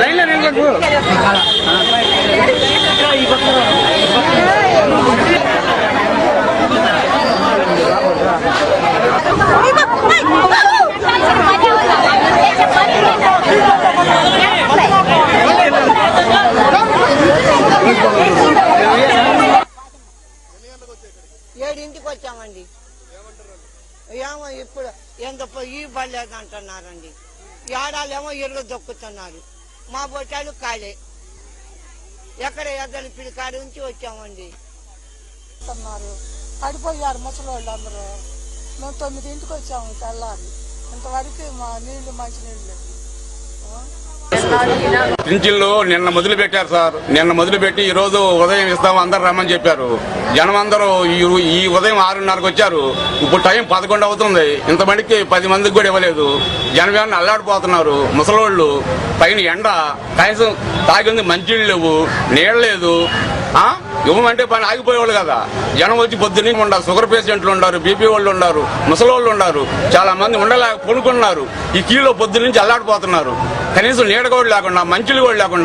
లైన్లో నేను ఈ పక్కన ఇంటికి వచ్చామండి. ఏమో ఇప్పుడు ఎంత ఈ పడలేదు అంటున్నారండి. ఏడాలేమో ఇరుగు దొక్కుతున్నారు. మా బొట్టాలు ఖాళీ. ఎక్కడ ఎద్దలు పిడికాడి నుంచి వచ్చామండి. అన్నారు పడిపోయారు ముసలి వాళ్ళు అందరూ. మేము తొమ్మిదింటికి వచ్చాము తెల్లారి. ఇంతవరకు మా నీళ్ళు మంచి నీళ్ళు పింఛన్లు నిన్న మొదలు పెట్టారు సార్. నిన్న మొదలు పెట్టి ఈ రోజు ఉదయం ఇస్తాం అందరు రమ్మని చెప్పారు. జనం అందరూ ఈ- ఉదయం ఆరున్నరకు వచ్చారు. ఇప్పుడు టైం పదకొండు అవుతుంది. ఇంతమందికి పది మందికి కూడా ఇవ్వలేదు. జనం ఏమన్నా అల్లాడిపోతున్నారు? ముసలోళ్ళు పైన ఎండ కనీసం తాగింది మంచినీళ్ళు లేవు నీళ్ళు లేదు. ఆ? ఇవ్వమంటే పని ఆగిపోయేవాళ్ళు కదా. జనం వచ్చి పొద్దున్నే ఉండారు షుగర్ పేషెంట్లు ఉన్నారు బీపీ వాళ్ళు ఉన్నారు ముసలోళ్ళు ఉన్నారు. చాలా మంది ఉండలేక పొనుకున్నారు ఈ కీలో పొద్దున్నుంచి అల్లాడిపోతున్నారు. కనీసం నీడ కూడా లేకుండా మంచులు కూడా లేకుండా